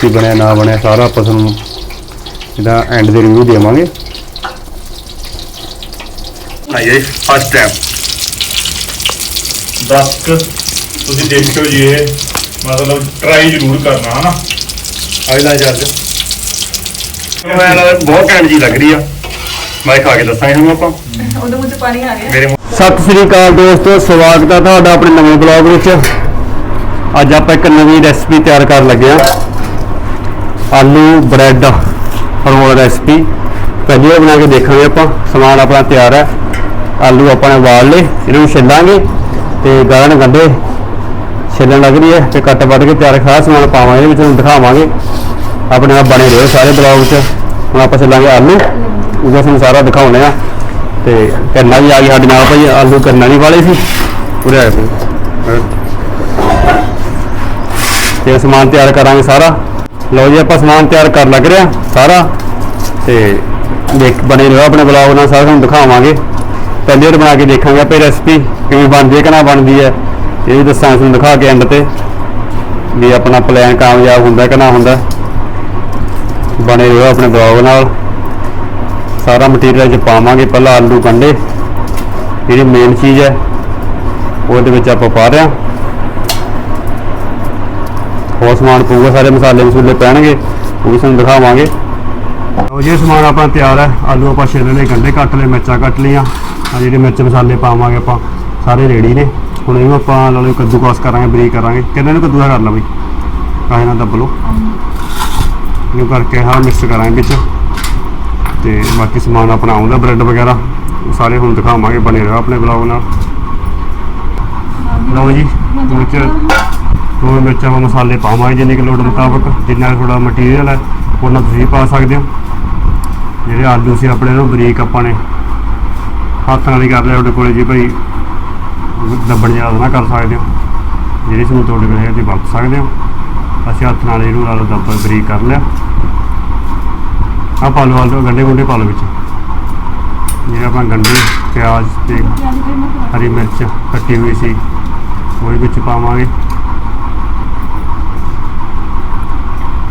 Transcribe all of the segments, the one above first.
ਕੀ ਬਣਿਆ ਨਾ ਬਣਿਆ ਸਾਰਾ ਆਪਾਂ ਤੁਹਾਨੂੰ ਇਹਦਾ ਐਂਡ ਦੇ ਰਿਵਿਊ ਦੇਵਾਂਗੇ। ਆਈਏ ਫਸਟ ਟਾਈਮ ਦਸਕ ਤੁਸੀਂ ਦੇਖਿਓ ਜੀ ਇਹ। ਮਤਲਬ ਟਰਾਈ ਜ਼ਰੂਰ ਕਰਨਾ ਹਨਾ? ਅਗਲਾ ਜੱਜ। ਮੈਂ ਬਹੁਤ ਘੈਂਟ ਜੀ ਲੱਗ ਰਹੀ ਆ। ਮੈਂ ਖਾ ਕੇ ਦੱਸਾਂਗੇ ਤੁਹਾਨੂੰ ਆਪਾਂ। ਉਹਦੇ ਮੂੰਹ 'ਚ ਪਾਣੀ ਆ ਗਿਆ ਮੇਰੇ ਸਤਿ ਸ੍ਰੀ ਅਕਾਲ ਦੋਸਤੋ ਸਵਾਗਤ ਹੈ ਤੁਹਾਡਾ ਆਪਣੇ ਨਵੇਂ ਬਲੌਗ ਵਿੱਚ। ਅੱਜ ਆਪਾਂ ਇੱਕ ਨਵੀਂ ਰੈਸਪੀ ਤਿਆਰ ਕਰਨ ਲੱਗੇ ਆ। ਆਲੂ, ਬ੍ਰੈਡ ਰੋਲ ਰੈਸਪੀ ਪਹਿਲੀ ਵਾਰ ਬਣਾ ਕੇ ਦੇਖਾਂਗੇ ਆਪਾਂ। ਸਮਾਨ ਆਪਣਾ ਤਿਆਰ ਹੈ। ਆਲੂ ਆਪਾਂ ਨੇ ਵਾਲ ਲਏ, ਇਹਨਾਂ ਨੂੰ ਛਿੱਲਾਂਗੇ ਤੇ ਗਾਣ ਗੰਡੇ ਛਿੱਲਣ ਲੱਗ ਰਹੀ ਹੈ ਤੇ ਕੱਟ ਵੱਢ ਕੇ ਤਿਆਰ ਖਾਸ ਸਮਾਨ ਪਾਵਾਂਗੇ, ਇਹਦੇ ਵਿੱਚ ਤੁਹਾਨੂੰ ਦਿਖਾਵਾਂਗੇ। ਆਪਣੇ ਨਾਲ ਬਣੇ ਰਹੋ ਸਾਰੇ ਬਲੌਗ 'ਚ ਹੁਣ ਆਪਾਂ ਛਿੱਲਾਂਗੇ ਆਲੂ ਉਹਦਾ ਤੁਹਾਨੂੰ ਸਾਰਾ ਦਿਖਾਉਣੇ ਆ ਤੇ ਕਰਨਾ ਵੀ ਆ ਗਿਆ ਸਾਡੇ ਨਾਲ ਭਾਈ, ਆਲੂ ਕਰਨਾ ਨਹੀਂ ਵਾਲੇ ਸੀ। ਪੂਰੇ ਆਏ ਤੇ ਸਮਾਨ ਤਿਆਰ ਕਰਾਂਗੇ ਸਾਰਾ। ਲਓ ਜੀ, ਆਪਾਂ ਸਮਾਨ ਤਿਆਰ ਕਰ ਲੱਗ ਰਿਹਾ ਸਾਰਾ ਤੇ ਦੇਖ, ਬਣੇ ਰਹੋ ਆਪਣੇ ਬਲੌਗ ਨਾਲ, ਸਾਰਾ ਤੁਹਾਨੂੰ ਦਿਖਾਵਾਂਗੇ। ਪਹਿਲੀ ਵਾਰ ਬਣਾ ਕੇ ਦੇਖਾਂਗੇ ਆਪੇ ਰੈਸਪੀ ਕਿਵੇਂ ਬਣਦੀ ਹੈ ਕਿ ਨਾ ਬਣਦੀ ਹੈ। ਇਹ ਵੀ ਦੱਸਾਂ ਤੁਹਾਨੂੰ ਦਿਖਾ ਕੇ ਐਂਡ ਤੇ, ਵੀ ਆਪਣਾ ਪਲਾਨ ਕਾਮਯਾਬ ਹੁੰਦਾ ਕਿ ਨਾ ਹੁੰਦਾ। ਬਣੇ ਰਹੋ ਆਪਣੇ ਬਲੌਗ ਨਾਲ। ਸਾਰਾ ਮਟੀਰੀਅਲ ਚ ਪਾਵਾਂਗੇ ਪਹਿਲਾਂ ਆਲੂ ਕੰਡੇ। ਜਿਹੜੀ ਮੇਨ ਚੀਜ਼ ਹੈ, ਉਹਦੇ ਵਿੱਚ ਆਪਾਂ ਪਾ ਰਹੇ ਹਾਂ ਹੋਰ ਸਮਾਨ ਪਊਗਾ, ਸਾਰੇ ਮਸਾਲੇ ਮਸੂਲੇ ਪੈਣਗੇ, ਉਹ ਵੀ ਤੁਹਾਨੂੰ ਦਿਖਾਵਾਂਗੇ। ਉਹ ਜੇ ਸਮਾਨ ਆਪਣਾ ਤਿਆਰ ਹੈ। ਆਲੂ ਆਪਾਂ ਛਿੱਲ ਲਏ ਗੰਡੇ ਕੱਟ ਲਏ, ਮਿਰਚਾਂ ਕੱਟ ਲਈਆਂ। ਆ ਜਿਹੜੇ ਮਿਰਚ ਮਸਾਲੇ ਪਾਵਾਂਗੇ ਆਪਾਂ, ਸਾਰੇ ਰੈਡੀ ਨੇ। ਹੁਣ ਇਹਨੂੰ ਆਪਾਂ ਲਾ ਲਓ ਕੱਦੂਕਸ ਕਰਾਂਗੇ, ਬਰੀਕ ਕਰਾਂਗੇ। ਕਿੰਨੇ ਨੂੰ ਕੱਦੂਆ ਕਰ ਲਾ ਬਈ? ਕਾਹੇ ਨਾਲ ਦੱਬ ਲਓ। ਇਹਨੂੰ ਕਰਕੇ ਹਾਂ ਮਿਕਸ ਕਰਾਂਗੇ ਵਿੱਚ। ਤੇ ਬਾਕੀ ਸਮਾਨ ਆਪਣਾ ਆਉਂਦਾ, ਬ੍ਰੈਡ ਵਗੈਰਾ, ਉਹ ਸਾਰੇ ਹੁਣ ਦਿਖਾਵਾਂਗੇ ਬਣੇ ਰਹੋ ਆਪਣੇ ਬਲੌਗ ਨਾਲ। ਲਓ ਜੀ, ਵਿੱਚ ਦੋ ਮਿਰਚਾਂ ਆਪਾਂ ਮਸਾਲੇ ਪਾਵਾਂਗੇ ਜਿੰਨੀ ਕਿ ਲੋੜ ਮੁਤਾਬਕ, ਜਿੰਨਾ ਥੋੜਾ ਮਟੀਰੀਅਲ ਹੈ, ਉਹਨਾਂ ਤੁਸੀਂ ਪਾ ਸਕਦੇ ਹੋ। ਜਿਹੜੇ ਆਲੂ ਸੀ ਆਪਣੇ ਨੂੰ ਬਰੀਕ ਆਪਾਂ ਨੇ ਹੱਥ ਨਾਲ ਹੀ ਕਰ ਲਿਆ, ਤੁਹਾਡੇ ਕੋਲੇ ਜੇ ਭਾਈ ਦੱਬਣ ਜ਼ਿਆਦਾ ਨਾ ਕਰ ਸਕਦੇ ਹੋ। ਜਿਹੜੀ ਤੁਹਾਨੂੰ ਤੁਹਾਡੇ ਕੋਲ ਹੈ ਤੇ ਵਰਤ ਸਕਦੇ ਹੋ। ਅਸੀਂ ਹੱਥ ਨਾਲ ਇਹਨੂੰ ਨਾਲ ਦੱਬ ਬਰੀਕ ਕਰ ਲਿਆ। ਆ ਪਾ ਲਓ ਆਲੂ ਗੰਡੇ ਗੁੰਡੇ ਪਾ ਲਓ ਵਿੱਚ। ਜਿਹੜੇ ਆਪਾਂ ਗੰਡੇ ਪਿਆਜ਼ ਤੇ ਹਰੀ ਮਿਰਚ ਕੱਟੀ ਹੋਈ ਸੀ ਉਹ ਵਿੱਚ ਪਾਵਾਂਗੇ।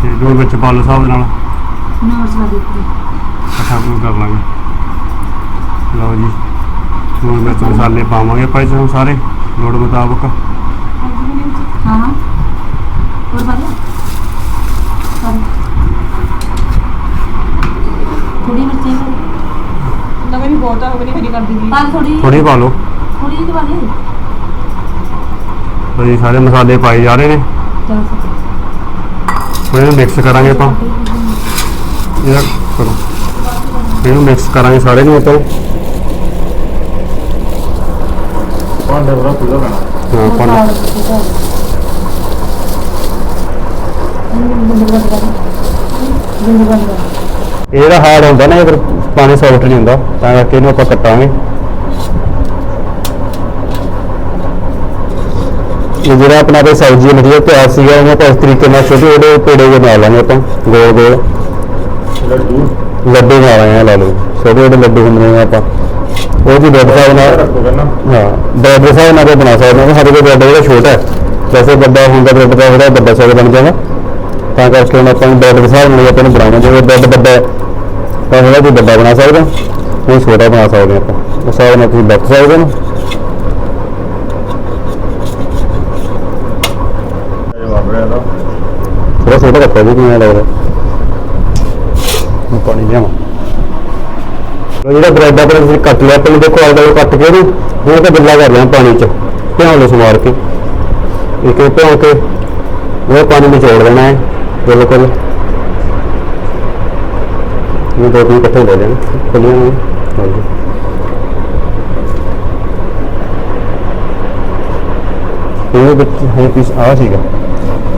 ਤੇ ਦੋ ਵਿੱਚ ਪਾ ਲਓ ਹਿਸਾਬ ਦੇ ਨਾਲ ਨੋਰਸ ਲਾ ਦੇ ਇਕੱਠਾ ਨੂੰ ਕਰ ਲਾਂਗੇ। ਲਓ ਜੀ ਹੁਣ ਵਿੱਚ ਮਸਾਲੇ ਪਾਵਾਂਗੇ ਭਾਈ ਸਾਨੂੰ ਸਾਰੇ ਲੋੜ ਮੁਤਾਬਕ। ਹਾਂ। ਹੋਰ ਬਾਲਾ ਥੋੜੀ ਮਿਰਚੀ ਨਵੇਂ ਵੀ ਬਹੁਤ ਆ ਬਣੀ ਮੇਰੀ ਕਰ ਦਿੰਦੀ ਪਾ ਥੋੜੀ ਥੋੜੀ ਪਾ ਲਓ। ਥੋੜੀ ਜਿਹੀ ਪਾ ਲਈ ਲਓ ਜੀ ਸਾਰੇ ਮਸਾਲੇ ਪਾਏ ਜਾ ਰਹੇ ਨੇ। ਚਲ ਹੁਣ ਇਹਨੂੰ ਮਿਕਸ ਕਰਾਂਗੇ ਆਪਾਂ। ਇਹਦਾ ਕਰੋ। ਇਹਨੂੰ ਮਿਕਸ ਕਰਾਂਗੇ ਸਾਰੇ ਨੂੰ ਆਪਾਂ। ਹਾਂ ਪਾਣੀ ਇਹਦਾ ਹਾਰਡ ਹੁੰਦਾ ਨਾ ਅਗਰ ਪਾਣੀ ਸੌਫਟ ਨਹੀਂ ਹੁੰਦਾ। ਤਾਂ ਕਰਕੇ ਇਹਨੂੰ ਆਪਾਂ ਕੱਟਾਂਗੇ। ਇਹ ਜਿਹੜਾ ਆਪਣਾ ਤੇ ਸਬਜ਼ੀ ਮਟੀਰੀਅਲ ਪਿਆਜ਼ ਸੀਗਾ ਉਹਨੂੰ ਆਪਾਂ ਇਸ ਤਰੀਕੇ ਨਾਲ ਛੋਟੇ ਛੋਟੇ ਪੇੜੇ ਬਣਾ ਲਾਂਗੇ ਆਪਾਂ ਗੋਲ ਗੋਲ। ਲੱਡੂ? ਲੱਡੂ ਬਣਾ ਲਾਂਗੇ ਲਾ ਲਓ। ਛੋਟੇ ਛੋਟੇ ਲੱਡੂ ਹੁੰਦੇ ਨੇ ਆਪਾਂ। ਉਹ ਜੀ ਬੈਡ ਸਾਹਿਬ ਨਾਲ ਹਾਂ ਬ੍ਰੈਡ ਦੇ ਹਿਸਾਬ ਨਾਲ ਬਣਾ ਸਕਦੇ ਹਾਂ। ਸਾਡੇ ਕੋਲ ਬ੍ਰੈਡ ਜਿਹੜਾ ਛੋਟਾ ਹੈ ਵੈਸੇ ਵੱਡਾ ਹੁੰਦਾ ਬ੍ਰੈਡ ਦਾ ਥੋੜਾ ਵੱਡਾ ਸਾਈਜ਼ ਬਣ ਜਾਏਗਾ। ਤਾਂ ਕਰਕੇ ਹੁਣ ਆਪਾਂ ਦੇ ਹਿਸਾਬ ਨਾਲ ਆਪਾਂ ਨੂੰ ਬਣਾਉਣਾ। ਜਿਵੇਂ ਬ੍ਰੈਡ ਵੱਡਾ ਹੈ ਤਾਂ ਥੋੜਾ ਜਿਹਾ ਵੱਡਾ ਬਣਾ ਸਕਦੇ ਹਾਂ। ਉਹ ਛੋਟਾ ਬਣਾ ਸਕਦੇ ਆਪਾਂ। ਉਸ ਹਿਸਾਬ ਨਾਲ ਤੁਸੀਂ ਵਰਤ ਸਕਦੇ ਹੋ ਇਹ ਵਾਪਰ ਰਿਹਾ ਦਾ ਥੋੜਾ ਛੋਟਾ ਰੱਖੋ ਲੱਗਦਾ। ਮੈਂ ਪਾਣੀ ਲਿਆਵਾਂ। ਜਿਹੜਾ ਬ੍ਰੈਡ ਆਪਾਂ ਤੁਸੀਂ ਕੱਟ ਲਿਆ, ਪਹਿਲਾਂ ਦੇਖੋ ਆਲਦਾ ਕੱਟ ਕੇ ਇਹਨੂੰ ਹੁਣ ਤਾਂ ਬਿੱਲਾ ਕਰ ਲਿਆ ਪਾਣੀ 'ਚ ਭਿਉਂ ਲਓ ਸਮਾਰ ਕੇ। ਇੱਕ ਇੱਕ ਭਿਉਂ ਕੇ, ਉਹ ਪਾਣੀ ਨਿਚੋੜ ਦੇਣਾ ਹੈ, ਬਿਲਕੁਲ। ਇਹ ਦੋ ਤਿੰਨ ਇਕੱਠੇ ਲੈ ਲੈਣ ਖੁੱਲੀਆਂ ਨੂੰ ਹਾਂਜੀ। ਇਹ ਵਿੱਚ ਹੈ ਪੀਸ ਆ ਸੀਗਾ।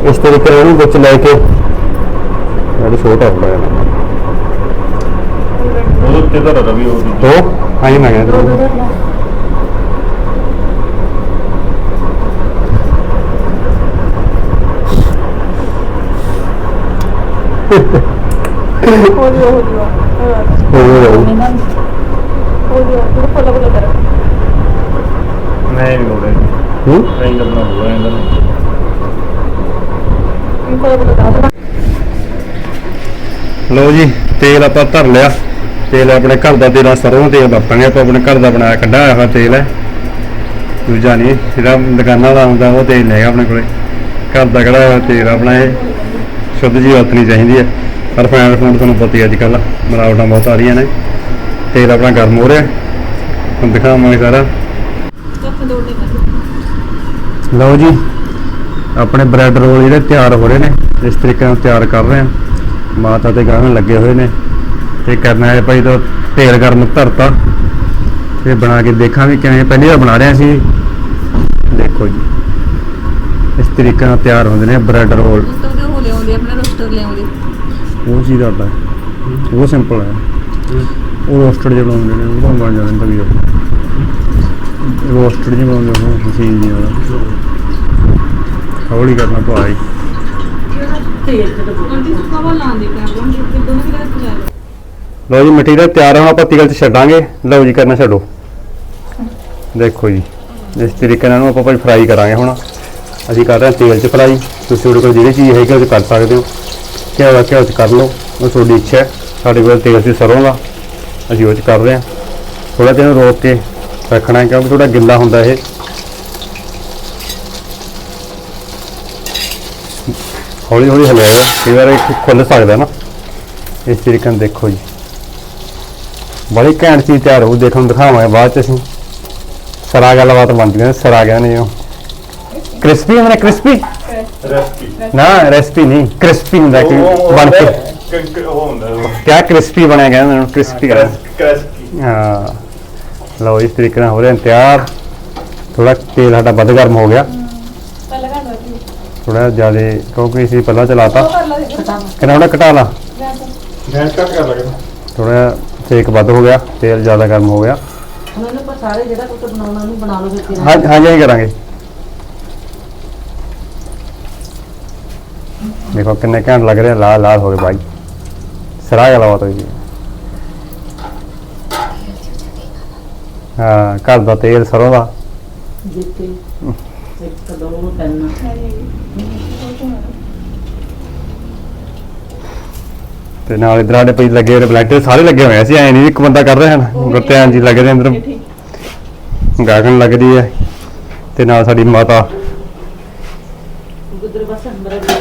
ਇਸ ਤਰੀਕੇ ਨਾਲ ਵਿੱਚ ਲੈ ਕੇ ਜਿਹੜਾ ਛੋਟਾ ਹੁੰਦਾ ਹੈ। ਉੱਤੇ ਤਾਂ ਰਵੀ ਹੋ ਗਈ। ਦੋ? ਆਈ ਮੈਂ ਕਹਿੰਦਾ ਹੋ ਗਿਆ ਹੋ ਗਿਆ ਹੋ ਗਿਆ ਇਹਨਾਂ ਹੋ? ਗਿਆ ਥੋੜਾ ਫੋਲੋ ਫੋਲੋ ਕਰ ਨਹੀਂ ਵੀ ਹੋ ਨਹੀਂ ਲੱਗਣਾ ਹੋਊਗਾ ਇਹਨਾਂ ਨੂੰ ਲਓ ਜੀ ਤੇਲ ਆਪਾਂ ਧਰ ਲਿਆ। ਤੇਲ ਆਪਣੇ ਘਰ ਦਾ ਤੇਲ ਸਰੋਂ ਤੇਲ ਵਰਤਾਂਗੇ ਆਪਾਂ ਆਪਣੇ ਘਰ ਦਾ ਬਣਾਇਆ ਕੱਢਿਆ ਹੋਇਆ ਤੇਲ ਹੈ ਦੂਜਾ ਨਹੀਂ ਜਿਹੜਾ ਦੁਕਾਨਾਂ ਦਾ ਆਉਂਦਾ ਉਹ ਤੇਲ ਹੈਗਾ ਆਪਣੇ ਕੋਲੇ। ਘਰ ਦਾ ਕਿਹੜਾ ਹੋਇਆ ਤੇਲ ਆਪਣਾ ਇਹ। ਸ਼ੁੱਧ ਜੀ ਵਰਤਣੀ ਚਾਹੀਦੀ ਹੈ ਪਰ ਫੈਨ ਫੂਡ ਤੁਹਾਨੂੰ ਪਤਾ ਹੀ ਅੱਜ ਕੱਲ ਮਿਲਾਵਟਾਂ ਬਹੁਤ ਆ ਰਹੀਆਂ ਨੇ। ਤੇਲ ਆਪਣਾ ਗਰਮ ਹੋ ਰਿਹਾ। ਹੁਣ ਦਿਖਾਵਾਂਗੇ ਸਾਰਾ। ਲਓ ਜੀ ਆਪਣੇ ਬ੍ਰੈਡ ਰੋਲ ਜਿਹੜੇ ਤਿਆਰ ਹੋ ਰਹੇ ਨੇ ਇਸ ਤਰੀਕੇ ਨਾਲ ਤਿਆਰ ਕਰ ਰਹੇ ਆ। ਮਾਤਾ ਤੇ ਗਾਹਣ ਲੱਗੇ ਹੋਏ ਨੇ। ਤੇ ਕਰਨਾ ਹੈ ਭਾਈ ਤੋਂ ਤੇਲ ਗਰਮ ਧਰਤਾ। ਤੇ ਬਣਾ ਕੇ ਦੇਖਾਂਗੇ ਕਿਵੇਂ ਪਹਿਲੀ ਵਾਰ ਬਣਾ ਰਹੇ ਸੀ। ਦੇਖੋ ਜੀ। ਇਸ ਤਰੀਕੇ ਨਾਲ ਤਿਆਰ ਹੁੰਦੇ ਨੇ ਬ੍ਰੈਡ ਰੋਲ ਤੋਂ ਉਹ ਚੀਜ਼ ਦਾ ਸਿੰਪਲ ਹੈ। ਉਹ ਰੋਸਟਡ ਜਿਹੜਾ ਹੁੰਦੇ ਨੇ ਉਹ ਤਾਂ ਬਣ ਜਾਂਦੇ ਨੇ ਤਵੀ ਰੋਸਟਡ ਜਿਹਾ ਬਣਾਉਂਦੇ ਉਹ ਮਸ਼ੀਨ ਜੀ ਵਾਲਾ। ਹੌਲੀ ਕਰਨਾ ਭਾਈ ਆਂਟੀ ਲਓ ਜੀ ਮਟੀਰੀਅਲ ਤਿਆਰ ਹੋਣਾ ਆਪਾਂ ਤੀਗਲ 'ਚ ਛੱਡਾਂਗੇ। ਲਓ ਜੀ, ਕਰਨਾ ਛੱਡੋ। ਦੇਖੋ ਜੀ, ਇਸ ਤਰੀਕੇ ਨਾਲ ਇਹਨੂੰ ਆਪਾਂ ਭਾਈ ਫਰਾਈ ਕਰਾਂਗੇ ਹੁਣ। ਅਸੀਂ ਕਰ ਰਹੇ ਹਾਂ ਤੇਲ 'ਚ ਫਰਾਈ। ਤੁਸੀਂ ਤੁਹਾਡੇ ਕੋਲ ਜਿਹੜੀ ਚੀਜ਼ ਹੈਗੀ ਉਹ 'ਚ ਕਰ ਸਕਦੇ ਹੋ। ਘਿਓ ਦਾ ਘਿਓ 'ਚ ਕਰ ਲਓ। ਉਹ ਤੁਹਾਡੀ ਇੱਛਾ ਹੈ। ਸਾਡੇ ਕੋਲ ਤੇਲ 'ਚ ਸਰੋਂ ਦਾ। ਅਸੀਂ ਉਹ 'ਚ ਕਰ ਰਹੇ ਹਾਂ। ਥੋੜਾ ਜਿਹਾ ਇਹਨੂੰ ਰੋਕ ਕੇ ਰੱਖਣਾ ਕਿਉਂਕਿ ਥੋੜਾ ਗਿੱਲਾ ਹੁੰਦਾ ਇਹ। ਹੌਲੀ ਹੌਲੀ ਹਲਾਇਆ ਕਈ ਵਾਰ ਇਹ ਖੁੱਲ ਸਕਦਾ ਨਾ। ਇਸ ਤਰੀਕੇ ਨਾਲ ਦੇਖੋ ਜੀ। ਬੜੀ ਘੈਂਟ ਚੀਜ਼ ਤਿਆਰ ਹੋਊ। ਦੇਖਣ ਦਿਖਾਵਾਂਗੇ ਬਾਅਦ ਚ ਅਸੀਂ। ਸਰਾ ਗੱਲਬਾਤ ਬਣ ਜੂਗੀ ਸਰਾ ਗਿਆ ਨੇ ਉਹ। ਕ੍ਰਿਸਪੀ ਹੁੰਦਾ ਕ੍ਰਿਸਪੀ? ਰੈਸਪੀ। ਨਾ ਰੈਸਪੀ ਨਹੀਂ। ਕ੍ਰਿਸਪੀ ਹੁੰਦਾ ਕਿ ਬਣ ਕੇ। ਉਹ ਹੁੰਦਾ ਕਿਆ ਕ੍ਰਿਸਪੀ ਬਣਿਆ ਗਿਆ ਨਾ ਕ੍ਰਿਸਪੀ ਕ੍ਰੈਸਪੀ। ਹਾਂ। ਲਓ ਇਸ ਤਰੀਕੇ ਨਾਲ ਹੋ ਰਿਹਾ ਤਿਆਰ। ਥੋੜਾ ਤੇਲ ਸਾਡਾ ਵੱਧ ਗਰਮ ਹੋ ਗਿਆ। ਥੋੜਾ ਜ਼ਿਆਦਾ ਕਿਉਂਕਿ ਅਸੀਂ ਪਹਿਲਾਂ ਚਲਾਤਾ। ਕਿੰਨਾ ਥੋੜਾ ਘਟਾ ਲਾ। ਗੈਸ ਕੱਟ ਕਰ ਲਗਾ ਥੋੜਾ ਸੇਕ ਵੱਧ ਹੋ ਗਿਆ ਤੇਲ ਜ਼ਿਆਦਾ ਗਰਮ ਹੋ ਗਿਆ। ਹੁਣ ਇਹਨੂੰ ਆਪਾਂ ਸਾਰੇ ਜਿਹੜਾ ਕੁਝ ਬਣਾਉਣਾ ਨੂੰ ਬਣਾ ਲਓ ਫਿਰ ਤੇਰਾ ਹਾਂ ਹਾਂਜੀ ਅਸੀਂ ਕਰਾਂਗੇ। ਦੇਖੋ ਕਿੰਨੇ ਘੈਂਟ ਲੱਗ ਰਿਹਾ ਲਾਲ ਲਾਲ ਹੋ ਗਏ ਬਾਈ। ਸਰਾ ਗਿਆ ਲਵਾ ਤੋਈ ਹਾਂ ਘਰ ਦਾ ਤੇਲ ਸਰੋਂ ਦਾ। ਜਿੱਤੇ। ਇੱਕ ਦੋ ਤੇ ਨਾਲ ਇਧਰ ਆਡੇ ਪਈ ਲੱਗੇ ਬਲੈਂਕਟ ਸਾਰੇ ਲੱਗੇ ਹੋਏ ਸੀ ਐ ਨਹੀਂ ਇੱਕ ਬੰਦਾ ਕਰ ਰਿਹਾ ਹਨ ਗੁਰਤਿਆਨ ਜੀ ਲੱਗ ਰਹੇ ਅੰਦਰ। ਗਾਗਨ ਲੱਗਦੀ ਹੈ ਤੇ ਨਾਲ ਸਾਡੀ ਮਾਤਾ।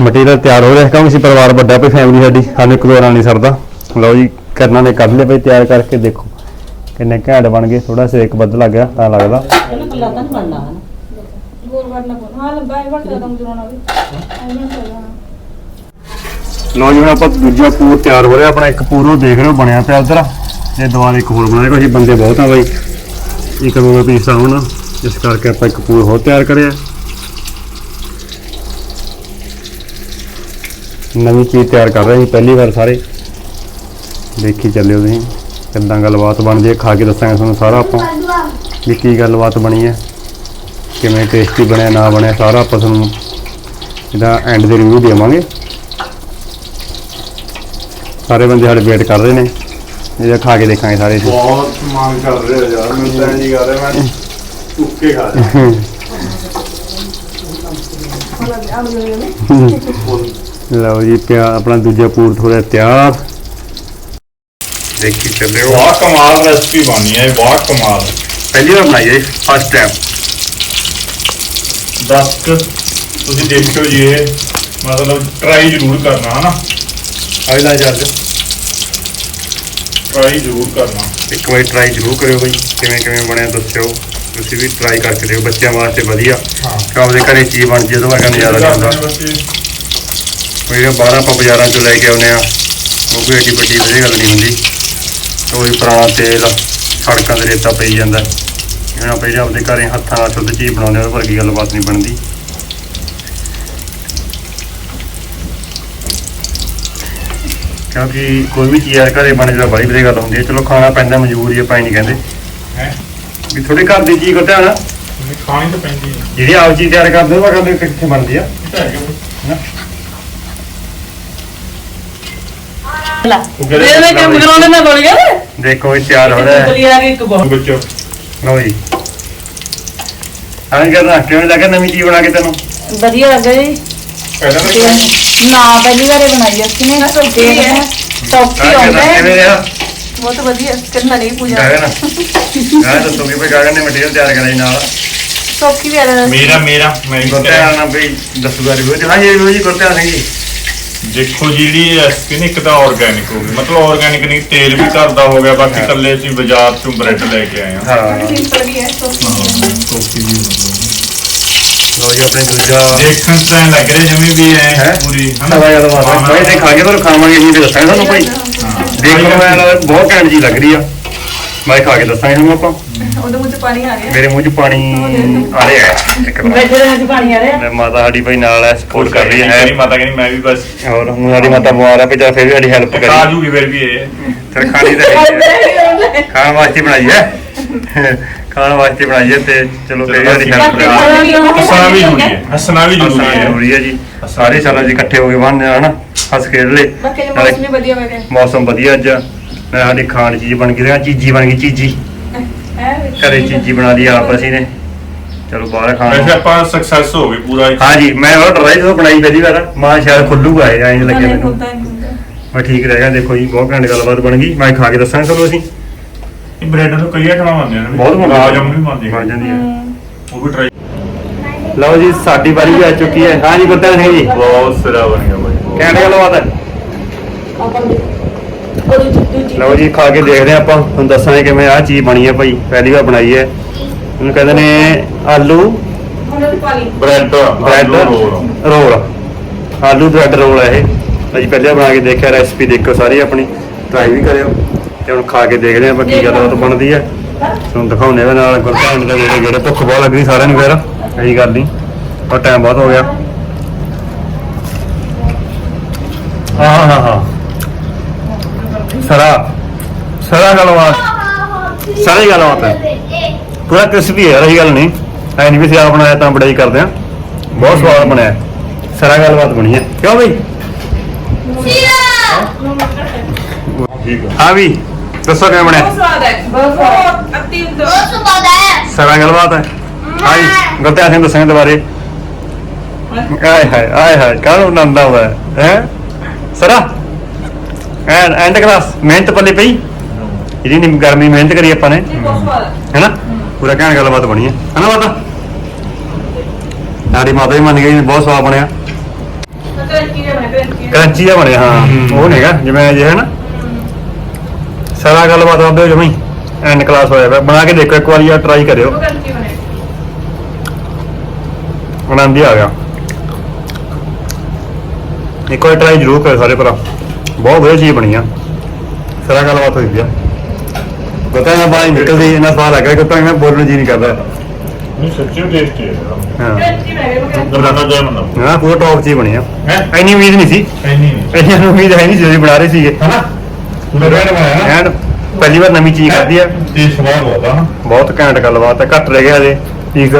ਮਟੀਰੀਅਲ ਤਿਆਰ ਹੋ ਰਿਹਾ ਹੈ ਕਿਉਂਕਿ ਅਸੀਂ ਪਰਿਵਾਰ ਵੱਡਾ ਪਈ ਫੈਮਿਲੀ ਸਾਡੀ ਸਾਨੂੰ ਇੱਕ ਦੋ ਨਹੀਂ ਸਰਦਾ। ਲਓ ਜੀ ਕਰਨਾ ਨੇ ਕੱਢ ਲਿਆ ਪਈ ਤਿਆਰ ਕਰਕੇ ਦੇਖੋ। ਕਿੰਨੇ ਘੈਂਟ ਬਣ ਗਏ ਥੋੜਾ ਸੇਕ ਵੱਧ ਲੱਗ ਗਿਆ ਤਾਂ ਲੱਗਦਾ। ਇਹਨੂੰ ਪੱਲਾ ਤਾਂ ਨਹੀਂ ਬਣਨਾ। ਹਾਂ ਹੈ। ਲਓ ਜੀ ਹੁਣ ਆਪਾਂ ਦੂਜਾ ਪੂਰ ਤਿਆਰ ਹੋ ਰਿਹਾ ਆਪਣਾ ਇੱਕ ਪੂਰ ਉਹ ਦੇਖ ਰਹੇ ਹੋ ਬਣਿਆ ਪਿਆ ਉਧਰ। ਤੇ ਦੁਬਾਰਾ ਇੱਕ ਹੋਰ ਬਣਾ ਰਿਹਾ ਕੋਈ ਬੰਦੇ ਬਹੁਤ ਆ ਬਾਈ। ਇੱਕ ਦੋ ਪੀਸ ਆ ਹੁਣ। ਇਸ ਕਰਕੇ ਆਪਾਂ ਇੱਕ ਪੂਰ ਹੋਰ ਤਿਆਰ ਕਰਿਆ। ਨਵੀਂ ਚੀਜ਼ ਤਿਆਰ ਕਰ ਰਹੇ ਸੀ ਪਹਿਲੀ ਵਾਰ ਸਾਰੇ। ਦੇਖੀ ਚੱਲਿਓ ਤੁਸੀਂ ਕਿੱਦਾਂ ਗੱਲਬਾਤ ਬਣਦੀ ਹੈ ਖਾ ਕੇ ਦੱਸਾਂਗੇ ਤੁਹਾਨੂੰ ਸਾਰਾ ਆਪਾਂ ਵੀ ਕੀ ਗੱਲਬਾਤ ਬਣੀ ਹੈ। ਕਿਵੇਂ ਟੇਸਟੀ ਬਣਿਆ ਨਾ ਬਣਿਆ ਸਾਰਾ ਆਪਾਂ ਤੁਹਾਨੂੰ ਇਹਦਾ ਐਂਡ ਦੇ ਰਿਵਿਊ ਦੇਵਾਂਗੇ। ਸਾਰੇ ਬੰਦੇ ਸਾਡੇ ਵੇਟ ਕਰ ਰਹੇ ਨੇ। ਇਹਦਾ ਖਾ ਕੇ ਦੇਖਾਂਗੇ ਸਾਰੇ। ਬਹੁਤ ਮੰਗ ਕਰ ਰਿਹਾ ਯਾਰ ਮੈਂ ਤਾਂ ਨਹੀਂ ਕਰ ਰਿਹਾ ਮੈਂ ਉੱਕੇ ਖਾ ਰਿਹਾ। ਲਓ ਜੀ ਪਿਆ ਆਪਣਾ ਦੂਜਾ ਪੂਰ ਥੋੜਾ ਤਿਆਰ। ਦੇਖੀ ਚੱਲਿਓ। ਬਹੁਤ ਕਮਾਲ ਰੈਸਪੀ ਬਣੀ ਹੈ ਬਹੁਤ ਕਮਾਲ। ਪਹਿਲੀ ਵਾਰ ਬਣਾਈ ਹੈ ਫਸਟ ਟਾਈਮ ਦੱਸ ਕੁ ਤੁਸੀਂ ਦੇਖਿਓ ਜੀ ਇਹ। ਮਤਲਬ ਟਰਾਈ ਜ਼ਰੂਰ ਕਰਨਾ ਹਨਾ? ਅਗਲਾ ਜੱਜ ਟਰਾਈ ਜ਼ਰੂਰ ਕਰਨਾ। ਇੱਕ ਵਾਰੀ ਟਰਾਈ ਜ਼ਰੂਰ ਕਰਿਓ ਬਈ ਕਿਵੇਂ ਕਿਵੇਂ ਬਣਿਆ ਦੱਸਿਓ। ਤੁਸੀਂ ਵੀ ਟਰਾਈ ਕਰਕੇ ਦੇਖੋ ਬੱਚਿਆਂ ਵਾਸਤੇ ਵਧੀਆ। ਹਾਂ। ਆਪਦੇ ਘਰੇ ਚੀਜ਼ ਬਣ ਜੇ ਵਰਗਾ ਨਜ਼ਾਰਾ ਆਉਂਦਾ ਬੱਚੇ। ਕੋਈ ਬਾਹਰ ਆਪਾਂ ਬਾਜ਼ਾਰਾਂ ਚੋਂ ਲੈ ਕੇ ਆਉਂਦੇ ਆ ਉਹ ਕੋਈ ਏਡੀ ਵੱਡੀ ਵਧੀਆ ਗੱਲ ਨਹੀਂ ਹੁੰਦੀ। ਕੋਈ ਪੁਰਾਣਾ ਤੇਲ ਸੜਕਾਂ ਤੇ ਰੇਤਾ ਪਈ ਜਾਂਦਾ। ਇਹਨਾਂ ਆਪਾਂ ਜਿਹੜੇ ਆਪਦੇ ਘਰੇ ਹੱਥਾਂ ਨਾਲ ਸ਼ੁੱਧ ਚੀਜ਼ ਬਣਾਉਂਦੇ ਉਹਦੇ ਵਰਗੀ ਗੱਲਬਾਤ ਨਹੀਂ ਬਣਦੀ। ਕਿਉਂਕਿ ਕੋਈ ਵੀ ਚੀਜ਼ ਯਾਰ ਘਰੇ ਬਣੇ ਤਾਂ ਬੜੀ ਵਧੀਆ ਗੱਲ ਹੁੰਦੀ ਹੈ। ਚਲੋ ਖਾਣਾ ਪੈਂਦਾ ਮਜਬੂਰੀ ਹੈ ਪਾਈ ਨਹੀਂ ਕਹਿੰਦੇ। ਹੈ? ਵੀ ਥੋੜੇ ਘਰ ਦੀ ਚੀਜ਼ ਕਰਦਾ ਨਾ। ਖਾਣੀ ਤਾਂ ਪੈਂਦੀ ਹੈ ਜਿਹੜੀ ਆਪ ਚੀਜ਼ ਤਿਆਰ ਕਰਦੇ ਉਹ ਕਹਿੰਦੇ ਕਿੱਥੇ ਬਣਦੀ ਆ। ਲੈ ਮੇਰੇ ਕੰਮ ਕਰਾਉਣੇ ਨਾ ਬਣ ਗਿਆ ਦੇਖੋ ਇਹ ਤਿਆਰ ਹੋ ਰਿਹਾ ਹੈ। ਚਲੀ ਆ ਗਈ ਇੱਕ ਬਹੁਤ। ਬੱਚੋ ਲਓ ਜੀ। ਆਂ ਕਰਨਾ ਕਿਵੇਂ ਲੱਗਾ ਨਵੀਂ ਚੀਜ਼ ਬਣਾ ਕੇ ਤੈਨੂੰ। ਵਧੀਆ ਲੱਗਾ ਜੀ। ਪਹਿਲਾਂ ਵਧੀਆ। ਤਾਂ ਨਾ ਪਹਿਲੀ ਵਾਰੇ ਬਣਾਈ ਅਸੀਂ ਨੇ ਸੌਖੀ ਹੈ। ਦੇਖਦੇ ਹਾਂ। ਸੌਖੀ ਆਉਂਦਾ ਹੈ। ਕਿਵੇਂ ਰਿਹਾ? ਬਹੁਤ ਵਧੀਆ। ਕਰਨਾ ਨਹੀਂ ਪੂਜਾ। ਗਾਗਨ। ਗਾਗਨ ਦੱਸੋਗੇ ਵੀ ਗਾਗਨ ਨੇ ਮਟੀਰੀਅਲ ਤਿਆਰ ਕਰਾਈ ਨਾਲ। ਸੌਖੀ ਵੀ ਆ। ਰਿਹਾ ਮੇਰਾ ਮੇਰਾ। ਮੈਂ ਗੁਰਤਿਆਨ ਨਾਲ ਵੀ ਦੱਸੂਗਾ ਰਿਵਿਊ ਹਾਂ ਜੀ ਰਿਵਿਊ ਜੀ ਗੁਰਤਿਆਨ ਸਿੰਘ ਜੀ। ਦੇਖੋ ਜਿਹੜੀ ਰੈਸਪੀ ਨੇ ਇੱਕ ਤਾਂ ਆਰਗੈਨਿਕ ਹੋ ਗਈ। ਮਤਲਬ ਆਰਗੈਨਿਕ ਨਹੀਂ ਤੇਲ ਵੀ ਘਰ ਦਾ ਹੋ ਗਿਆ ਬਾਕੀ ਇਕੱਲੇ ਅਸੀਂ ਬਾਜ਼ਾਰ ਚੋਂ ਬ੍ਰੈਡ ਲੈ ਕੇ ਆਏ ਹਾਂ। ਹਾਂ। ਸਿੰਪਲ ਵੀ ਹੈ ਸੌਖੀ ਵੀ ਹੈ। ਲੋ ਜੀ ਆਪਣੇ ਦੂਜਾ। ਦੇਖਣ ਤੋਂ ਐਂ ਲੱਗ ਰਿਹਾ ਜਿਵੇਂ ਵੀ ਐ ਹੈ? ਪੂਰੀ ਸਵਾ ਜ਼ਿਆਦਾ ਬਾਤ ਭਾਈ ਦੇ ਖਾ ਕੇ ਪਰ ਖਾਵਾਂਗੇ ਨਹੀਂ ਤੇ ਦੱਸਾਂਗੇ ਤੁਹਾਨੂੰ ਭਾਈ। ਦੇਖ ਲਓ ਮੈਂ ਬਹੁਤ ਘੈਂਟ ਜੀ ਲੱਗ ਰਹੀ ਆ। ਮੈਂ ਖਾ ਕੇ ਦੱਸਾਂਗੇ ਤੁਹਾਨੂੰ ਆਪਾਂ। ਉਹਦੇ ਮੂੰਹ 'ਚ ਪਾਣੀ ਆ ਗਿਆ ਮੇਰੇ ਮੂੰਹ 'ਚ ਪਾਣੀ ਆ ਰਿਹਾ। ਹੈ ਬੈਠੇ ਰਹਿਣ ਚ ਪਾਣੀ ਆ ਰਿਹਾ। ਮੈਂ ਮਾਤਾ ਸਾਡੀ ਭਾਈ ਨਾਲ ਹੈ ਸਪੋਰਟ ਕਰ ਰਹੀ ਮੇਰੀ ਹੈ ਮਾਤਾ ਕਹਿੰਦੀ ਮੈਂ ਵੀ ਬਸ ਹੋਰ ਹੁਣ ਸਾਡੀ ਮਾਤਾ ਬਿਮਾਰ ਹੈ ਵੀ ਚੱਲ ਫਿਰ ਵੀ ਸਾਡੀ ਹੈਲਪ ਖਾ ਕਰੀ। ਜੂਗੀ ਫਿਰ ਵੀ ਇਹ। ਫਿਰ ਖਾਣੀ ਤਾਂ ਹੀ। ਖਾਣ ਵਾਸਤੇ ਬਣਾਈ ਹੈ। ਖਾਣ ਵਾਸਤੇ ਬਣਾਈ ਹੈ ਤੇ ਚਲੋ ਫਿਰ ਵੀ ਸਾਡੀ ਹੈਲਪ ਕਰੀ। ਹੱਸਣਾ ਵੀ ਜ਼ਰੂਰੀ ਹੈ। ਹੱਸਣਾ ਵੀ ਜ਼ਰੂਰੀ ਹੈ। ਜ਼ਰੂਰੀ ਹੈ ਜੀ। ਸਾਰੇ ਸਾਲਾਂ ਜੀ ਇਕੱਠੇ ਹੋ ਕੇ ਬੰਨ ਹਨਾ ਹੱਸ ਖੇਡ ਲੈ ਬਾਕੀ ਜੇ ਨਾਲੇ ਮੌਸਮ ਵੀ ਵਧੀਆ ਹੋ ਗਿਆ ਮੌਸਮ ਵਧੀਆ ਅੱਜ ਮੈਂ ਸਾਡੀ ਖਾਣ ਚੀਜ਼ ਬਣ ਗਈ ਰਿਹਾ ਚੀਜੀ ਬਣ ਗਈ ਚੀਜੀ। ਘਰੇ ਚੀਜੀ ਬਣਾ ਲਈ ਆਪ ਅਸੀਂ ਨੇ। ਚਲੋ ਬਾਹਰ ਖਾਣ ਵੈਸੇ ਆਪਾਂ ਸਕਸੈਸ ਹੋ ਗਏ ਪੂਰਾ ਹਾਂ ਜੀ ਮੈਂ ਉਹ ਡਰਾਈ ਜਦੋਂ ਬਣਾਈ ਪਹਿਲੀ ਵਾਰ ਮਾਂ ਸ਼ਾਇਦ ਖੁੱਲੂਗਾ ਇਹ ਐਂ ਲੱਗਿਆ ਮੈਨੂੰ। ਮੈਂ ਠੀਕ ਰਹਿ ਗਿਆ ਦੇਖੋ ਜੀ ਬਹੁਤ ਘੈਂਟ ਗੱਲਬਾਤ ਬਣ ਗਈ। ਮੈਂ ਖਾ ਕੇ ਦੱਸਾਂਗਾ ਤੁਹਾਨੂੰ ਅਸੀਂ। ਇਹ ਬ੍ਰੈਡ ਨੂੰ ਕਈ ਆਈਟਮਾਂ ਬਣਦੀਆਂ ਨੇ ਬਹੁਤ ਗੁਲਾਬ ਜਾਮੁਨ ਵੀ ਬਣਦੀ ਬਣ ਜਾਂਦੀ ਹੈ ਉਹ ਵੀ ਟਰਾਈ ਲਓ ਜੀ ਸਾਡੀ ਵਾਰੀ ਵੀ ਆ ਚੁੱਕੀ ਹੈ। ਹਾਂ ਜੀ ਗੁਰਤੇਜ ਸਿੰਘ ਜੀ। ਬਹੁਤ ਸਿਰਾ ਬਣ ਗਿਆ ਬਾਈ। ਘੈਂਟ ਗੱਲਬਾਤ ਹੈ। ਲਓ ਜੀ ਖਾ ਕੇ ਦੇਖਦੇ ਹਾਂ ਆਪਾਂ। ਤੁਹਾਨੂੰ ਦੱਸਾਂਗੇ ਕਿਵੇਂ ਆਹ ਚੀਜ਼ ਬਣੀ ਹੈ ਭਾਈ। ਪਹਿਲੀ ਵਾਰ ਬਣਾਈ ਹੈ। ਇਹਨੂੰ ਕਹਿੰਦੇ ਨੇ ਆਲੂ ਬ੍ਰੈਡ ਬ੍ਰੈਡ ਰੋਲ। ਆਲੂ ਬ੍ਰੈਡ ਰੋਲ ਹੈ ਇਹ। ਅਸੀਂ ਪਹਿਲਾਂ ਬਣਾ ਕੇ ਦੇਖਿਆ ਰੈਸਪੀ ਦੇਖੋ ਸਾਰੀ ਆਪਣੀ। ਟਰਾਈ ਵੀ ਕਰਿਓ। ਤੇ ਹੁਣ ਖਾ ਕੇ ਦੇਖਦੇ ਹਾਂ ਆਪਾਂ ਕੀ ਗੱਲਬਾਤ ਬਣਦੀ ਹੈ। ਤੁਹਾਨੂੰ ਦਿਖਾਉਣੇ ਦੇ ਨਾਲ ਗੁਰਧਾਮ ਦੇ ਮੇਰੇ ਜਿਹੜੇ ਭੁੱਖ ਬਹੁਤ ਲੱਗ ਰਹੀ ਸਾਰਿਆਂ ਨੂੰ ਫਿਰ। ਇਹੀ ਗੱਲ ਨਹੀਂ। ਪਰ ਟਾਈਮ ਬਹੁਤ ਹੋ ਗਿਆ। ਹਾਂ ਹਾਂ ਹਾਂ। ਸਰਾ ਸਰਾ ਗੱਲਬਾਤ। ਸਾਰੀ ਗੱਲਬਾਤ ਹੈ। ਪੂਰਾ ਕ੍ਰਿਸਪੀ ਹੈ ਰਹੀ ਗੱਲ ਨਹੀਂ। ਐ ਨਹੀਂ ਵੀ ਅਸੀਂ ਆਪ ਬਣਾਇਆ ਤਾਂ ਬੜਾਈ ਕਰਦੇ ਆ ਬਹੁਤ ਸਵਾਦ ਬਣਿਆ। ਹੈ। ਸਾਰਾ ਗੱਲਬਾਤ ਬਣੀ ਹੈ। ਕਿਉਂ ਬਈ? ਠੀਕ ਹੈ ਹਾਂ ਵੀ ਦੱਸੋ ਕਿਵੇਂ ਬਣਿਆ? ਬਹੁਤ ਸਵਾਦ ਹੈ। ਬਹੁਤ ਸਵਾਦ ਅਤੀ ਹੁੰਦਾ। ਸਾਰਾ ਗੱਲਬਾਤ ਹੈ। ਹਾਂ। ਗੁਰਤਿਆਰ ਸਿੰਘ ਦੱਸਾਂਗੇ ਦੁਬਾਰੇ। ਆਏ ਹਾਏ ਆਏ ਹਾਏ ਕਾਹਨੂੰ ਨੰਦਾ ਹੋਇਆ ਹੈ? ਹੈਂ? ਸਰਾ? ਐਂਡ ਐਂਡ ਕਲਾਸ ਮਿਹਨਤ ਪੱਲੇ ਪਈ। ਜਿਹੜੀ ਨੀ ਗਰਮੀ ਮਿਹਨਤ ਕਰੀ ਆਪਾਂ ਨੇ। ਹੈ ਹੈਨਾ? ਪੂਰਾ ਕਹਿਣ ਗੱਲਬਾਤ ਬਣੀ ਹੈ ਹੈਨਾ ਮਾਤਾ? ਸਾਡੀ ਮਾਤਾ ਵੀ ਮੰਨ ਗਈ ਬਹੁਤ ਸਵਾਦ ਬਣਿਆ। ਕਰੰਚੀ ਦਾ ਬਣਿਆ ਹਾਂ। ਉਹ ਨੇਗਾ ਜਿਵੇਂ ਜੇ ਹੈ ਨਾ। ਸਾਰਾ ਗੱਲਬਾਤ ਆਉਂਦੇ ਜਮਈ ਐਂਡ ਕਲਾਸ ਹੋਇਆ ਪਿਆ। ਬਣਾ ਕੇ ਦੇਖੋ ਇੱਕ ਵਾਰੀ ਆ ਟਰਾਈ ਕਰਿਓ। ਆਨੰਦ ਹੀ ਆ ਗਿਆ। ਇੱਕ ਵਾਰ ਟਰਾਈ ਜ਼ਰੂਰ ਕਰਿਓ ਸਾਰੇ ਭਰਾ। ਬਹੁਤ ਵਧੀਆ ਚੀਜ਼ ਬਣੀ ਆ। ਸਾਰਾ ਗੱਲਬਾਤ ਹੋਈ ਪਿਆ ਪਤਾ ਨਾ ਬਾਈ ਨਿਕਲਦੀ ਇਹਨਾਂ ਆ ਗਿਆ ਕਿ ਤਾਂ ਮੈਂ ਬੋਲਣ ਨੂੰ ਜੀ ਨਹੀਂ ਕਰਦਾ। ਨਹੀਂ ਸੱਚੀ ਟੇਸਟੀ ਹੈ ਹਾਂ ਕਰੰਚੀ ਬਣਿਆ ਉਹ ਕਰੰਚੀ ਬਨਾਨਾ ਜੈਮ ਨਾ ਹਾਂ ਪੂਰਾ ਟੌਪ ਚੀਜ਼ ਬਣੀ ਆ। ਹੈ? ਇੰਨੀ ਉਮੀਦ ਨਹੀਂ ਸੀ। ਐਨੀ ਨਹੀਂ। ਇੰਨੀ ਉਮੀਦ ਹੈ ਨਹੀਂ ਜਦੋਂ ਬਣਾ ਰਹੇ ਸੀਗੇ। ਹਨਾ? ਬਣਾਇਆ ਪਹਿਲੀ ਵਾਰ ਨਵੀਂ ਚੀਜ਼ ਕਰਦੀ ਆ। ਤੇ ਸਵਾਦ ਬਹੁਤ ਆ ਬਹੁਤ ਘੈਂਟ ਗੱਲਬਾਤ ਹੈ ਘੱਟ ਰਹਿ ਗਿਆ ਹਜੇ। ਠੀਕ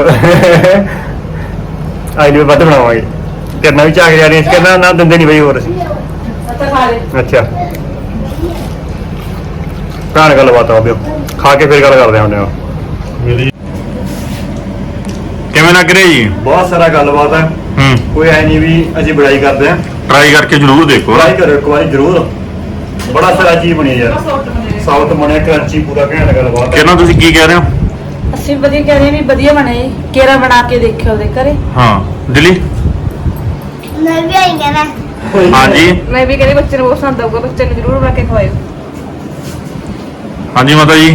ਆਈ ਨੂੰ ਵੱਧ ਬਣਾਵਾਂਗੇ। ਕਰਨਾ ਵੀ ਚਾਹ ਰਿਹਾ ਇਸ ਕਰਨਾ ਨਾ ਦਿੰਦੇ ਨਹੀਂ ਬਈ ਹੋਰ। ਅਸੀਂ ਖਾ ਲੈ ਅੱਛਾ। ਘੈਂਟ ਗੱਲਬਾਤ ਆ ਬਿਓ ਖਾ ਕੇ ਫਿਰ ਗੱਲ ਕਰਦੇ ਹਾਂ ਉਹਨੇ ਮੇਰੀ ਕਿਵੇਂ ਲੱਗ ਰਿਹਾ ਜੀ? ਬਹੁਤ ਸਾਰਾ ਗੱਲਬਾਤ ਹੈ ਹੂੰ। ਕੋਈ ਐ ਨਹੀਂ ਵੀ ਅਸੀਂ ਬੜਾਈ ਕਰਦੇ ਆ। ਟਰਾਈ ਕਰਕੇ ਜ਼ਰੂਰ ਦੇਖੋ। ਟਰਾਈ ਕਰੋ ਇੱਕ ਵਾਰੀ ਜ਼ਰੂਰ। ਬੜਾ ਸਾਰਾ ਚੀਜ਼ ਬਣੀ ਯਾਰ। ਸਾਊਥ ਬਣਿਆ। ਕਰੰਚੀ ਪੂਰਾ ਘੈਂਟ ਗੱਲਬਾਤ ਹੈ ਕਿਹਨਾਂ ਤੁਸੀਂ ਕੀ ਕਹਿ ਰਹੇ ਹੋ? ਅਸੀਂ ਵਧੀਆ ਕਹਿ ਰਹੇ ਵੀ ਵਧੀਆ ਬਣੇ। ਕੇਰਾ ਬਣਾ ਕੇ ਦੇਖਿਓ ਉਹਦੇ ਘਰੇ। ਹਾਂ। ਦਿੱਲੀ? ਮੈਂ ਵੀ ਆਈ ਨਾ ਹਾਂਜੀ। ਮੈਂ ਵੀ ਕਹਿੰਦੀ ਬੱਚੇ ਨੂੰ ਬਹੁਤ ਪਸੰਦ ਆਊਗਾ ਬੱਚੇ ਨੂੰ ਜ਼ਰੂਰ ਬਣਾ ਕੇ ਖਵਾਇਓ। ਹਾਂਜੀ ਮਾਤਾ ਜੀ।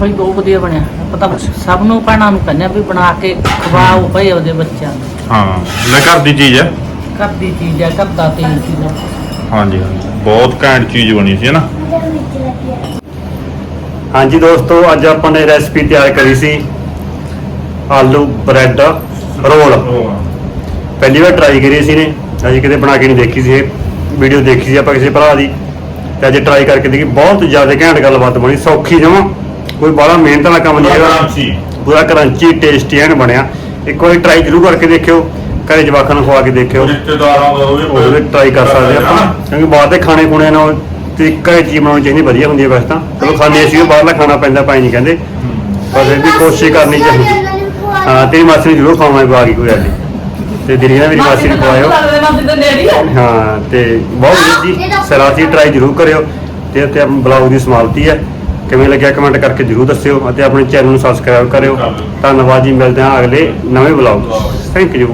ਬਈ ਬਹੁਤ ਵਧੀਆ ਬਣਿਆ। ਪਤਾ ਸਭ ਨੂੰ ਭੈਣਾਂ ਨੂੰ ਕਹਿੰਦੇ ਆ ਵੀ ਬਣਾ ਕੇ ਖਵਾਓ ਭਈ ਉਹਦੇ ਬੱਚਿਆਂ ਨੂੰ। ਹਾਂ ਲੈ ਘਰ ਦੀ ਚੀਜ਼ ਹੈ। ਘਰ ਦੀ ਚੀਜ਼ ਹੈ ਘਰ ਦਾ ਤੇਲ ਚੀਜ਼ ਹੈ। ਹਾਂਜੀ ਹਾਂਜੀ। ਬਹੁਤ ਘੈਂਟ ਚੀਜ਼ ਬਣੀ ਸੀ ਨਾ? ਹਾਂਜੀ ਦੋਸਤੋ ਅੱਜ ਆਪਾਂ ਨੇ ਰੈਸਪੀ ਤਿਆਰ ਕਰੀ ਸੀ ਆਲੂ ਬ੍ਰੈਡ ਰੋਲ। ਪਹਿਲੀ ਵਾਰ ਟਰਾਈ ਕਰੀ ਸੀ ਨੇ। ਅਸੀਂ ਕਿਤੇ ਬਣਾ ਕੇ ਨਹੀਂ ਦੇਖੀ ਸੀ ਇਹ ਵੀਡੀਓ ਦੇਖੀ ਸੀ ਆਪਾਂ ਕਿਸੇ ਭਰਾ ਦੀ ਤੇ ਅੱਜ ਟਰਾਈ ਕਰਕੇ ਦੇਖੀ ਬਹੁਤ ਜ਼ਿਆਦਾ ਘੈਂਟ ਗੱਲਬਾਤ ਬਣੀ ਸੌਖੀ ਜਮਾ। ਕੋਈ ਬੜਾ ਮਿਹਨਤ ਵਾਲਾ ਕੰਮ ਨਹੀਂ ਹੈਗਾ। ਪੂਰਾ ਕਰੰਚੀ ਟੇਸਟੀ ਐਨ ਬਣਿਆ। ਇੱਕ ਵਾਰੀ ਟਰਾਈ ਜ਼ਰੂਰ ਕਰਕੇ ਦੇਖਿਓ ਘਰੇ ਜਵਾਕਾਂ ਨੂੰ ਖਵਾ ਕੇ ਦੇਖਿਓ। ਰਿਸ਼ਤੇਦਾਰਾਂ ਦਾ ਉਹ ਵੀ ਟਰਾਈ ਕਰ ਸਕਦੇ ਆਪਾਂ। ਕਿਉਂਕਿ ਬਾਹਰ ਦੇ ਖਾਣੇ ਖੁਣੇ ਨਾਲ ਤੇ ਘਰੇ ਚੀਜ਼ ਬਣਾਉਣੀ ਚਾਹੀਦੀ ਵਧੀਆ ਹੁੰਦੀ ਹੈ ਵੈਸੇ ਤਾਂ। ਚਲੋ ਖਾਣੇ ਅਸੀਂ ਬਾਹਰਲਾ ਖਾਣਾ ਪੈਂਦਾ ਪਾਈ ਨਹੀਂ ਕਹਿੰਦੇ। ਪਰ ਫਿਰ ਵੀ ਕੋਸ਼ਿਸ਼ ਕਰਨੀ ਚਾਹੀਦੀ। ਹਾਂ ਤੇਰੀ ਮਾਸੀ ਨੂੰ ਜ਼ਰੂਰ ਖਵਾਵਾਂਗੇ ਬਾਗੀ ਕੋਈ ਗੱਲ ਨਹੀਂ। ਤੇ ਦਿਰੀਆਂ ਮੇਰੀ ਮਾਸੀ ਨੂੰ ਖਵਾਇਓ। ਲੱਗਦੇ ਮਾਸੀ ਤੇ ਡੈਡੀ ਆ। ਹਾਂ ਤੇ ਬਹੁਤ ਵਧੀਆ ਜੀ ਸਲਾਤੀ ਟਰਾਈ ਜ਼ਰੂਰ ਕਰਿਓ ਤੇ ਉੱਤੇ ਆਪਣਾ ਬਲੌਗ ਦੀ ਸਮਾਪਤੀ ਹੈ। ਕਿਵੇਂ ਲੱਗਿਆ ਕਮੈਂਟ ਕਰਕੇ ਜ਼ਰੂਰ ਦੱਸਿਓ ਅਤੇ ਆਪਣੇ ਚੈਨਲ ਨੂੰ ਸਬਸਕ੍ਰਾਈਬ ਕਰਿਓ। ਧੰਨਵਾਦ ਜੀ ਮਿਲਦੇ ਹਾਂ ਅਗਲੇ ਨਵੇਂ ਬਲੌਗ ਥੈਂਕ ਯੂ